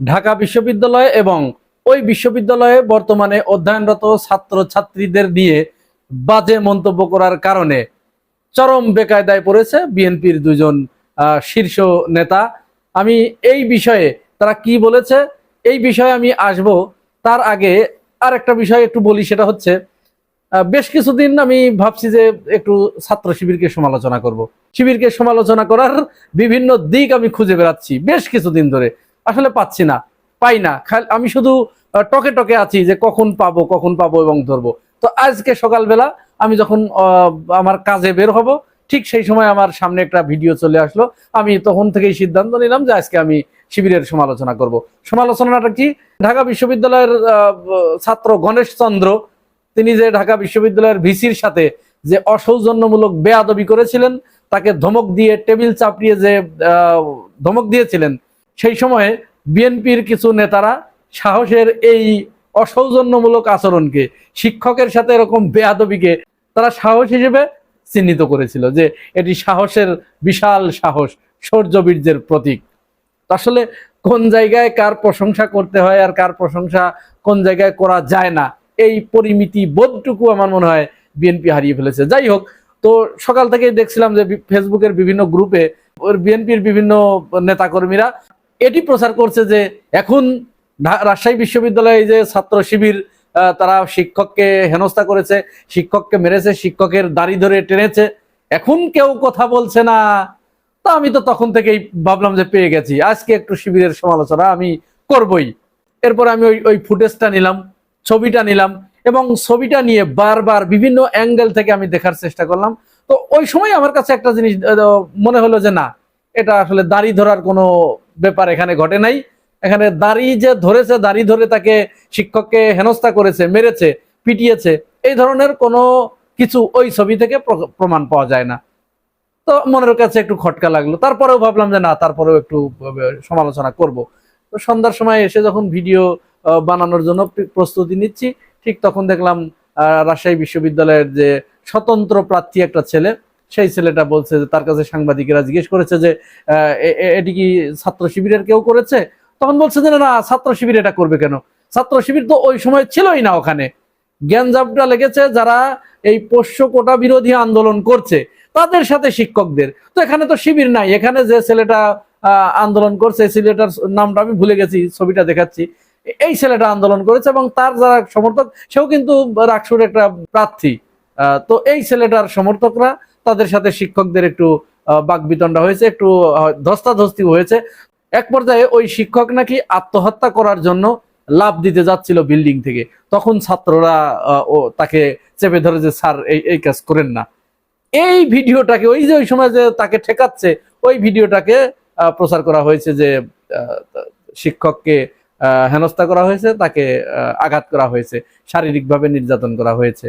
ঢাকা বিশ্ববিদ্যালয় এবং ওই বিশ্ববিদ্যালয়ে বর্তমানে অধ্যয়নরত ছাত্র ছাত্রীদের নিয়ে বাজে মন্তব্য করার কারণে চরম বেকায়দায় পড়েছে বিএনপির দুজন শীর্ষ নেতা। আমি এই বিষয়ে তারা কি বলেছে, এই বিষয়ে আমি আসব। তার আগে আর একটা বিষয় একটু বলি, সেটা হচ্ছে বেশ কিছুদিন আমি ভাবছি যে একটু ছাত্র শিবিরকে সমালোচনা করব। শিবিরকে সমালোচনা করার বিভিন্ন দিক আমি খুঁজে বেড়াচ্ছি বেশ কিছুদিন ধরে। আসলে পাচ্ছি না, পাই না। আমি শুধু টকে টকে আছি যে কখন পাবো কখন পাবো এবং ধরবো। তো আজকে সকালবেলা আমি যখন আমার কাজে বের হব, ঠিক সেই সময় আমার সামনে একটা ভিডিও চলে আসলো। আমি তখন থেকেই সিদ্ধান্ত নিলাম যে আজকে আমি শিবিরের সমালোচনা করব। সমালোচনাটা কি? ঢাকা বিশ্ববিদ্যালয়ের ছাত্র গণেশ চন্দ্র, তিনি যে ঢাকা বিশ্ববিদ্যালয়ের ভিসির সাথে যে অসৌজন্যমূলক বেয়াদবি করেছিলেন, তাকে ধমক দিয়ে, টেবিল চাপড়িয়ে যে ধমক দিয়েছিলেন সেই সময়ে বিএনপির কিছু নেতারা সাহসের এই অসৌজন্যমূলক আচরণকে, শিক্ষকের সাথে এরকম বেয়াদবিকে তারা সাহস হিসেবে চিহ্নিত করেছিল যে এটি সাহসের বিশাল সাহস শৌর্যবীর্যের প্রতীক। আসলে কোন জায়গায় কার প্রশংসা করতে হয় আর কার প্রশংসা কোন জায়গায় করা যায় না, এই পরিমিতি বোধটুকু আমার মনে হয় বিএনপি হারিয়ে ফেলেছে। যাই হোক, তো সকাল থেকেই দেখছিলাম যে ফেসবুকের বিভিন্ন গ্রুপে বিএনপির বিভিন্ন নেতাকর্মীরা এটি প্রচার করছে যে এখন রাজশাহী বিশ্ববিদ্যালয়ে যে ছাত্র শিবির তারা শিক্ষককে হেনস্থা করেছে, শিক্ষককে মেরেছে, শিক্ষকের দাড়ি ধরে টেনেছে। এখন কেউ কথা বলছে না। তা আমি তো তখন থেকেই ভাবলাম যে পেয়ে গেছি। আজকে একটু শিবিরের সমালোচনা আমি করবই। এরপর আমি ওই ওই ফুটেজটা নিলাম, ছবিটা নিলাম এবং ছবিটা নিয়ে বারবার বিভিন্ন অ্যাঙ্গেল থেকে আমি দেখার চেষ্টা করলাম। তো ওই সময় আমার কাছে একটা জিনিস মনে হলো যে না এটা আসলে দাড়ি ধরার কোনো ব্যাপার এখানে ঘটে নাই। এখানে দাড়ি যে ধরেছে, দাড়ি ধরে তাকে শিক্ষককে হেনস্থা করেছে, মেরেছে, পিটিয়েছে, এই ধরনের কোনো কিছু ওই ছবি থেকে প্রমাণ পাওয়া যায় না। তো মনের কাছে একটু খটকা লাগল। তারপরেও ভাবলাম যে না, তারপরেও একটু সমালোচনা করব। তো সন্ধ্যার সময় এসে যখন ভিডিও বানানোর জন্য প্রস্তুতি নিচ্ছি, ঠিক তখন দেখলাম রাজশাহী বিশ্ববিদ্যালয়ের যে স্বতন্ত্র প্রার্থী একটা ছেলে সেই ছেলেটা বলছে যে তার কাছে সাংবাদিকেরা জিজ্ঞেস করেছে যে এটি কি ছাত্র শিবিরের কেউ করেছে? তখন বলছে যে না, ছাত্র শিবির এটা করবে কেন? ছাত্র শিবির তো ওই সময় ছিলই না ওখানে। জ্ঞানজাবটা লেগেছে যারা এই পোষ্য কোটা বিরোধী আন্দোলন করছে তাদের সাথে শিক্ষকদের। তো এখানে তো শিবির নাই। এখানে যে ছেলেটা আন্দোলন করছে ছেলেটার নামটা আমি ভুলে গেছি ছবিটা দেখাচ্ছি। এই ছেলেটা আন্দোলন করেছে এবং তার যারা সমর্থক সেও কিন্তু রাকসুর একটা প্রার্থী। তো এই ছেলেটার সমর্থকরা তাদের সাথে শিক্ষকদের একটু বাকবিতণ্ডা হয়েছে, একটু ধস্তাধস্তি হয়েছে। এক পর্যায়ে ওই শিক্ষক নাকি আত্মহত্যা করার জন্য লাভ দিতে যাচ্ছিল বিল্ডিং থেকে। তখন ছাত্ররা তাকে চেপে ধরে যে, স্যার, এই এই কাজ করেন না। এই ভিডিওটাকে, ওই যে, ওই সময় যে, তাকে ঠেকাচ্ছে, ওই ভিডিওটাকে প্রচার করা হয়েছে যে শিক্ষককে হেনস্থা করা হয়েছে, তাকে আঘাত করা হয়েছে, শারীরিকভাবে নির্যাতন করা হয়েছে।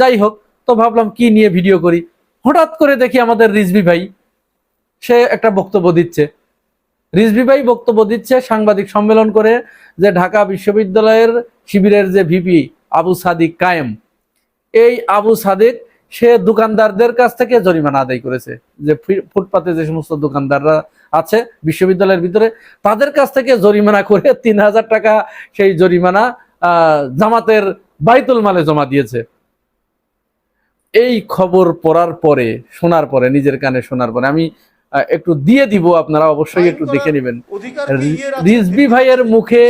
যাই হোক, তো ভাবলাম কি নিয়ে ভিডিও করি? হঠাৎ করে দেখি আমাদের রিজভি ভাই, সে একটা বক্তব্য দিচ্ছে। রিজভি ভাই বক্তব্য দিচ্ছে সাংবাদিক সম্মেলন করে যে ঢাকা বিশ্ববিদ্যালয়ের শিবিরের যে ভিপি আবু সাদিক কায়েম, এই আবু সাদিক সে দোকানদারদের কাছ থেকে জরিমানা আদায় করেছে। যে ফুটপাতে যে সমস্ত দোকানদাররা আছে বিশ্ববিদ্যালয়ের ভিতরে, তাদের কাছ থেকে জরিমানা করে তিন হাজার টাকা সেই জরিমানা জামাতের বাইতুল মালে জমা দিয়েছে। এই খবর পড়ার পরে শোনার পরে নিজের কানে শোনার পরে আমি একটু দিয়ে দিব আপনারা অবশ্যই একটু দেখে নেবেন। রিজবি ভাইয়ের মুখে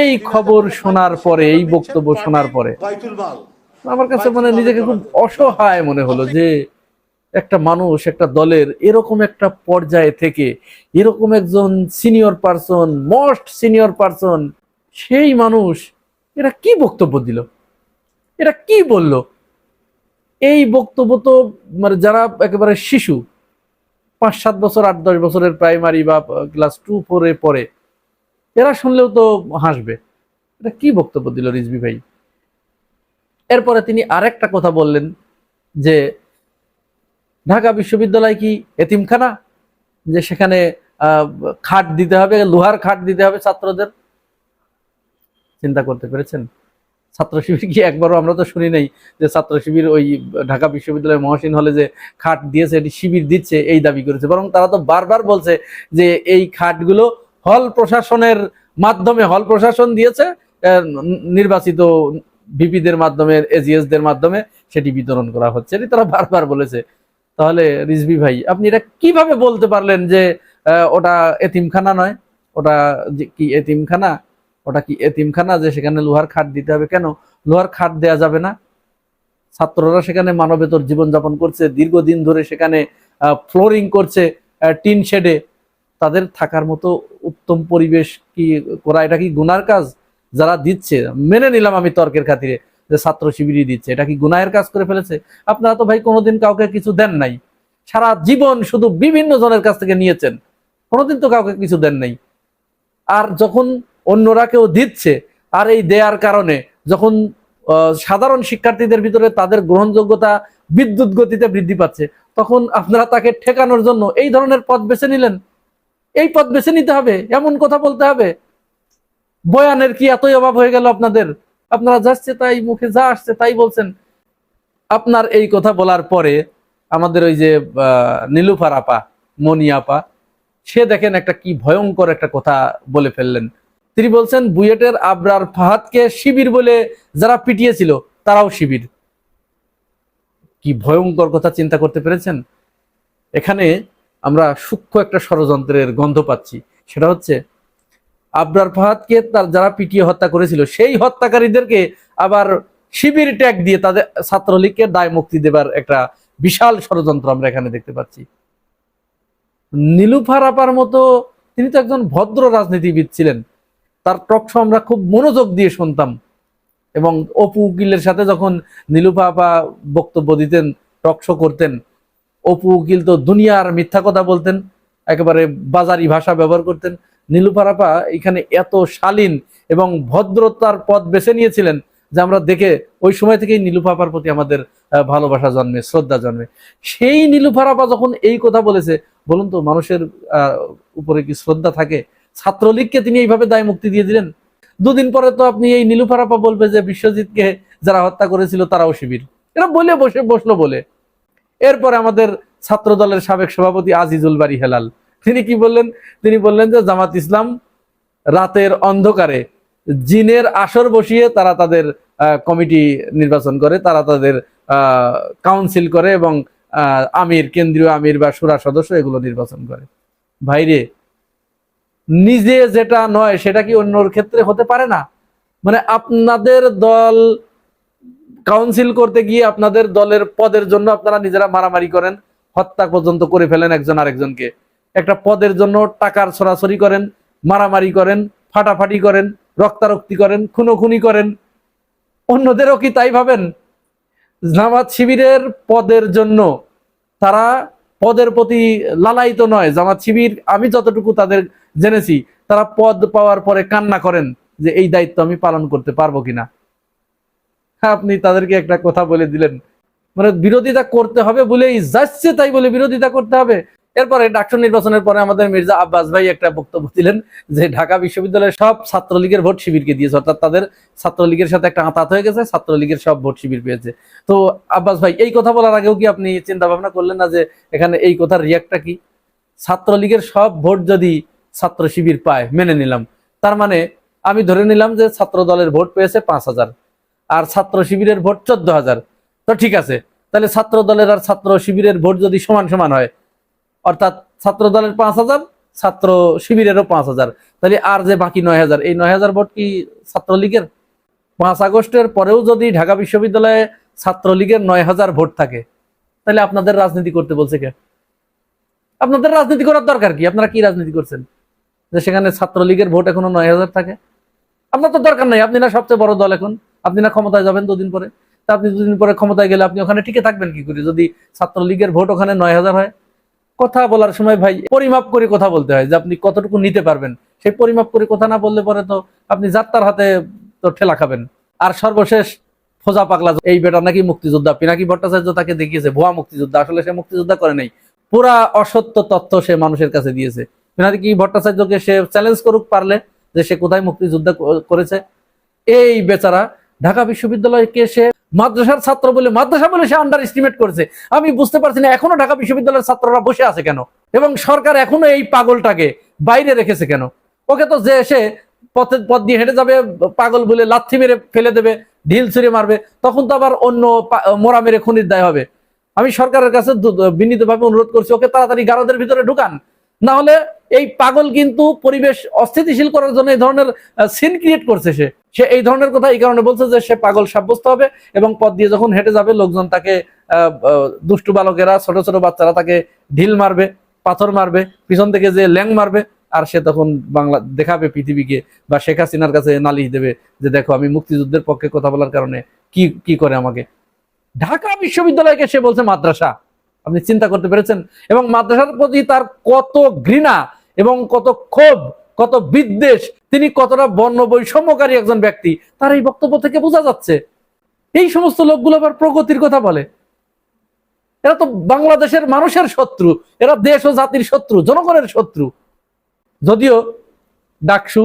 এই খবর শোনার পরে এই বক্তব্য শোনার পরে। আমার কাছে মানে নিজেকে খুব অসহায় মনে হলো যে একটা মানুষ একটা দলের এরকম একটা পর্যায়ে থেকে এরকম একজন senior person most senior person সেই মানুষ এরা কি বক্তব্য দিল? এরা কি বলল? এই বক্তব্য তো মানে যারা একেবারে শিশু পাঁচ সাত বছর আট দশ বছরের প্রাইমারি বা ক্লাস টু ফোরে পড়ে, এরা শুনলেও তো হাসবে। এটা কি বক্তব্য দিল রিজবি ভাই? এরপরে তিনি আরেকটা কথা বললেন যে, ঢাকা বিশ্ববিদ্যালয় কি এতিমখানা? যে সেখানে খাট দিতে হবে, লোহার খাট দিতে হবে ছাত্রদের? চিন্তা করতে পেরেছেন? ছাত্র শিবির কি একবারও আমরা তো শুনি নাই যে ছাত্র শিবির ওই ঢাকা বিশ্ববিদ্যালয়ের মহসিন হলে যে খাট দিয়েছে, এটি শিবির দিচ্ছে, এই দাবি করেছে। বরং তারা তো বারবার বলছে যে এই খাটগুলো হল প্রশাসনের মাধ্যমে, হল প্রশাসন দিয়েছে নির্বাচিত ভিপিদের মাধ্যমে এজিএস দের মাধ্যমে সেটি বিতরণ করা হচ্ছে। এটি তারা বারবার বলেছে। তাহলে রিজভি ভাই, আপনি এটা কীভাবে বলতে পারলেন যে ওটা এতিমখানা নয়? ওটা কি এতিমখানা? ওটা কি এতিমখানা যে সেখানে লোহার খাট দিতে হবে? কেন? লোহার খাট দেয়া যাবে না। ছাত্ররা সেখানে মানবেতর জীবনযাপন করছে, দীর্ঘদিন ধরে সেখানে ফ্লোরিং করছে টিন শেডে। তাদের থাকার মতো উত্তম পরিবেশ কি করা, এটা কি গুনার কাজ? যারা দিচ্ছে, মেনে নিলাম আমি তর্কের খাতিরে যে ছাত্র শিবিরই দিচ্ছে। এটা কি গুনায়ের কাজ করে ফেলেছে? আপনারা তো ভাই কোনোদিন কাউকে কিছু দেন নাই। সারা জীবন শুধু বিভিন্ন জনের কাছ থেকে নিয়েছেন। কোনোদিন তো কাউকে কিছু দেন নাই। আর যখন অন্যরা কেউ দিচ্ছে আর এই দেয়ার কারণে যখন সাধারণ শিক্ষার্থীদের ভিতরে তাদের গ্রহণযোগ্যতা বিদ্যুৎ গতিতে বৃদ্ধি পাচ্ছে, তখন আপনারা তাকে ঠেকানোর জন্য এই ধরনের পথ বেছে নিলেন। এই পথ বেছে নিতে হবে, এমন কথা বলতে হবে। বয়ানের কি এতই অভাব হয়ে গেল আপনাদের? আপনারা যাচ্ছে তাই মুখে যা আসছে তাই বলছেন। আপনার এই কথা বলার পরে আমাদের ওই যে নীলুফার আপা মনি আপা, সে দেখেন একটা কি ভয়ঙ্কর একটা কথা বলে ফেললেন। তিনি বলছেন, বুয়েটের আবরার ফাহাদকে শিবির বলে যারা পিটিয়েছিল, তারাও শিবির। কি ভয়ঙ্কর কথা চিন্তা করতে পেরেছেন? এখানে আমরা সূক্ষ্ম একটা ষড়যন্ত্রের গন্ধ পাচ্ছি। সেটা হচ্ছে, আবরার ফাহাদকে তার যারা পিটিয়ে হত্যা করেছিল, সেই হত্যাকারীদেরকে আবার শিবির ট্যাগ দিয়ে তাদের ছাত্রলীগকে দায় মুক্তি দেবার একটা বিশাল ষড়যন্ত্র আমরা এখানে দেখতে পাচ্ছি। নীলুফার আপার মতো তিনি তো একজন ভদ্র রাজনীতিবিদ ছিলেন। তার টকশো আমরা খুব মনোযোগ দিয়ে শুনতাম। এবং অপু উকিলের সাথে যখন নীলুফা আপা বক্তব্য দিতেন, টক শো করতেন, অপু উকিল তো দুনিয়ার মিথ্যা কথা বলতেন, একেবারে বাজারি ভাষা ব্যবহার করতেন। নীলুফার আপা এখানে এত শালীন এবং ভদ্রতার পথ বেছে নিয়েছিলেন যে আমরা দেখে ওই সময় থেকেই নীলুফা আপার প্রতি আমাদের ভালোবাসা জন্মে, শ্রদ্ধা জন্মে। সেই নীলুফার আপা যখন এই কথা বলেছে, বলুন তো মানুষের উপরে কি শ্রদ্ধা থাকে? ছাত্রলীগকে তিনি এইভাবে দায় মুক্তি দিয়ে দিলেন। দুদিন পরে তো আপনি এই নীলুফার আপা বলবে যে বিশ্বজিৎকে যারা হত্যা করেছিল তারাও শিবির। এরা বলে বসে বসল বলে। এরপরে আমাদের ছাত্র দলের সাবেক সভাপতি আজিজুল বাড়ি হেলাল। তিনি কি বললেন? তিনি বললেন যে জামাত ইসলাম রাতের অন্ধকারে জিনের আসর বসিয়ে তারা তাদের কমিটি নির্বাচন করে, তারা তাদের কাউন্সিল করে এবং আমির, কেন্দ্রীয় আমির বা সুরা সদস্য এগুলো নির্বাচন করে। ভাইরে নিজে যেটা নয়, সেটা কি অন্যর ক্ষেত্রে হতে পারে না? মানে আপনাদের দল কাউন্সিল করতে গিয়ে আপনাদের দলের পদের জন্য আপনারা নিজেরা মারামারি করেন, হত্যা পর্যন্ত করে ফেলেন একজন আরেকজনকে। একটা পদের জন্য টাকার সরাসরি করেন, মারামারি করেন, ফাটাফাটি করেন, রক্তারক্তি করেন, খুনোখুনি করেন। অন্যদেরও কি তাই ভাবেন? জামাত শিবিরের পদের জন্য তারা পদের প্রতি লালায়িত নয়। জামাত শিবির, আমি যতটুকু তাদের জেনেছি, তারা পদ পাওয়ার পরে কান্না করেন যে এই দায়িত্ব আমি পালন করতে পারব কিনা। আপনি তাদেরকে একটা কথা বলে দিলেন। মানে বিরোধিতা করতে হবে বলেই যাচ্ছে তাই বলে বিরোধিতা করতে হবে। এরপরে ডাকসু নির্বাচনের পরে আমাদের মির্জা আব্বাস ভাই একটা বক্তব্য দিলেন যে ঢাকা বিশ্ববিদ্যালয়ের সব ছাত্রলীগের ভোট শিবিরকে দিয়েছে, অর্থাৎ তাদের ছাত্রলীগের সাথে একটা আঁতাত হয়ে গেছে, ছাত্রলীগের সব ভোট শিবির পেয়েছে। তো আব্বাস ভাই, এই কথা বলার আগেও কি আপনি চিন্তা ভাবনা করলেন না যে এখানে এই কথার রিয়াক্টটা কি? ছাত্রলীগের সব ভোট যদি ছাত্র শিবির পায়, মেনে নিলাম। তার মানে আমি ধরে নিলাম যে ছাত্র দলের ভোট পেয়েছে পাঁচ হাজার, আর ছাত্র শিবিরের ভোট চোদ্দ হাজার। তো ঠিক আছে, তাহলে ছাত্র দলের আর ছাত্র শিবিরের ভোট যদি সমান সমান হয় অর্থাৎ ছাত্র দলের পাঁচ হাজার, ছাত্র শিবিরেরও পাঁচ হাজার। তাহলে আর যে বাকি নয় হাজার, এই নয় হাজার ভোট কি ছাত্রলীগের? পাঁচ আগস্টের পরেও যদি ঢাকা বিশ্ববিদ্যালয়ে ছাত্রলীগের নয় হাজার ভোট থাকে, তাহলে আপনাদের রাজনীতি করতে বলছে কে? আপনাদের রাজনীতি করার দরকার কি? আপনারা কি রাজনীতি করছেন? যে সেখানে ছাত্রলীগের ভোট এখনও নয় হাজার থাকে? আপনার তো দরকার নাই, আপনি না সবচেয়ে বড় দল এখন। আপনি না ক্ষমতায় যাবেন দুদিন পরে। তা আপনি দুদিন পরে ক্ষমতায় গেলে আপনি ওখানে টিকে থাকবেন কি করে? যদি ছাত্রলীগের ভোট ওখানে নয় হাজার হয় কথা বলার সময় ভাই পরিমাপ করে কথা বলতে হয়, যে আপনি কতটুকু নিতে পারবেন। সেই পরিমাপ করে কথা না বললে পরে তো আপনি যাত্রার হাতে তো ঠেলা খাবেন। আর সর্বশেষ ফোজা পাগলা এই বেটা নাকি মুক্তিযোদ্ধা পিনাকি ভট্টাচার্য তাকে দেখিয়েছে, ভুয়া মুক্তিযোদ্ধা। আসলে সে মুক্তিযোদ্ধা করে নাই। পুরা অসত্য তথ্য সে মানুষের কাছে দিয়েছে। পিনাকি ভট্টাচার্যকে সে চ্যালেঞ্জ করুক পারলে, যে সে কোথায় মুক্তিযোদ্ধা করেছে? এই বেচারা ঢাকা বিশ্ববিদ্যালয়কে সে মাদ্রাসার ছাত্র বলে, মাদ্রাসা বলে সে আন্ডার এস্টিমেট করেছে। আমি বুঝতে পারছি না, এখনও ঢাকা বিশ্ববিদ্যালয়ের ছাত্ররা বসে আছে কেন? এবং সরকার এখনও এই পাগলটাকে বাইরে রেখেছে কেন? ওকে তো যে এসে পথে পথ দিয়ে হেঁটে যাবে, পাগল বলে লাথি মেরে ফেলে দেবে, ঢিল ছুঁড়ে মারবে, তখন তো আবার অন্য মোরা মেরে খুনির দায় হবে। আমি সরকারের কাছে বিনীতভাবে অনুরোধ করছি, ওকে তাড়াতাড়ি গারদের ভিতরে ঢুকান। না হলে এই পাগল কিন্তু পরিবেশ অস্থিতিশীল করার জন্য এই ধরনের সিন ক্রিয়েট করছে সে। সে এই ধরনের কথা এই কারণে বলছে যে সে পাগল সাব্যস্ত হবে এবং পথ দিয়ে যখন হেঁটে যাবে, লোকজন তাকে দুষ্টু বালকেরা, ছোট ছোট বাচ্চারা তাকে ঢিল মারবে, পাথর মারবে, পিছন থেকে যে ল্যাং মারবে, আর সে তখন বাংলা, দেখাবে পৃথিবীকে বা শেখ হাসিনার কাছে নালিশ দেবে যে দেখো, আমি মুক্তিযুদ্ধের পক্ষে কথা বলার কারণে কি কি করে আমাকে? ঢাকা বিশ্ববিদ্যালয়কে সে বলছে মাদ্রাসা। আপনি চিন্তা করতে পেরেছেন? এবং মাদ্রাসার প্রতি তার কত ঘৃণা এবং কত ক্ষোভ, কত বিদ্বেষ, তিনি কতটা বর্ণ বৈষম্যকারী একজন ব্যক্তি, তার এই বক্তব্য থেকে বোঝা যাচ্ছে। এই সমস্ত লোকগুলো আবার প্রগতির কথা বলে। এরা তো বাংলাদেশের মানুষের শত্রু, এরা দেশ ও জাতির শত্রু, জনগণের শত্রু। যদিও ডাকসু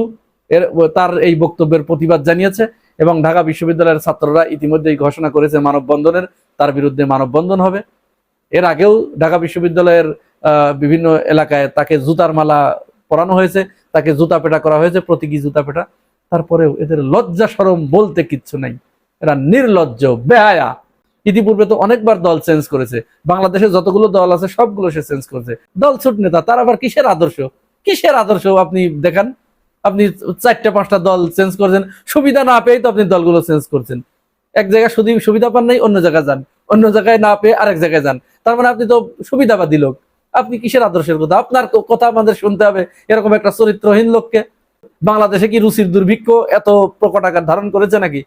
এর তার এই বক্তব্যের প্রতিবাদ জানিয়েছে এবং ঢাকা বিশ্ববিদ্যালয়ের ছাত্ররা ইতিমধ্যেই ঘোষণা করেছে মানববন্ধনের, তার বিরুদ্ধে মানববন্ধন হবে। এর আগেও ঢাকা বিশ্ববিদ্যালয়ের বিভিন্ন এলাকায় তাকে জুতার মালা পরানো হয়েছে, তাকে জুতা পেটা করা হয়েছে, প্রতীকী জুতা পেটা। তারপরেও এদের লজ্জা সরম বলতে কিচ্ছু নাই। এরা নির্লজ্জ, বেহায়া। ইতিপূর্বে তো অনেকবার দল চেঞ্জ করেছে। বাংলাদেশে যতগুলো দল আছে, সবগুলো সে চেঞ্জ করেছে। দল ছুট নেতা, তার আবার কিসের আদর্শ? কিসের আদর্শ আপনি দেখান? আপনি চারটা, পাঁচটা দল চেঞ্জ করছেন, সুবিধা না পেয়ে তো আপনি দলগুলো চেঞ্জ করছেন। এক জায়গায় শুধু সুবিধা পান নাই, অন্য জায়গায় যান। অন্য জায়গায় না পেয়ে আরেক জায়গায় যান। তার মানে আপনি তো সুবিধাবাদী লোক। আপনি কিসের আদর্শের কথা? আপনার কথা আমাদের শুনতে হবে। এরকম একটা চরিত্রহীন লোককে। বাংলাদেশে কি রুচির দুর্ভিক্ষ এত প্রকট আকার ধারণ করেছে নাকি?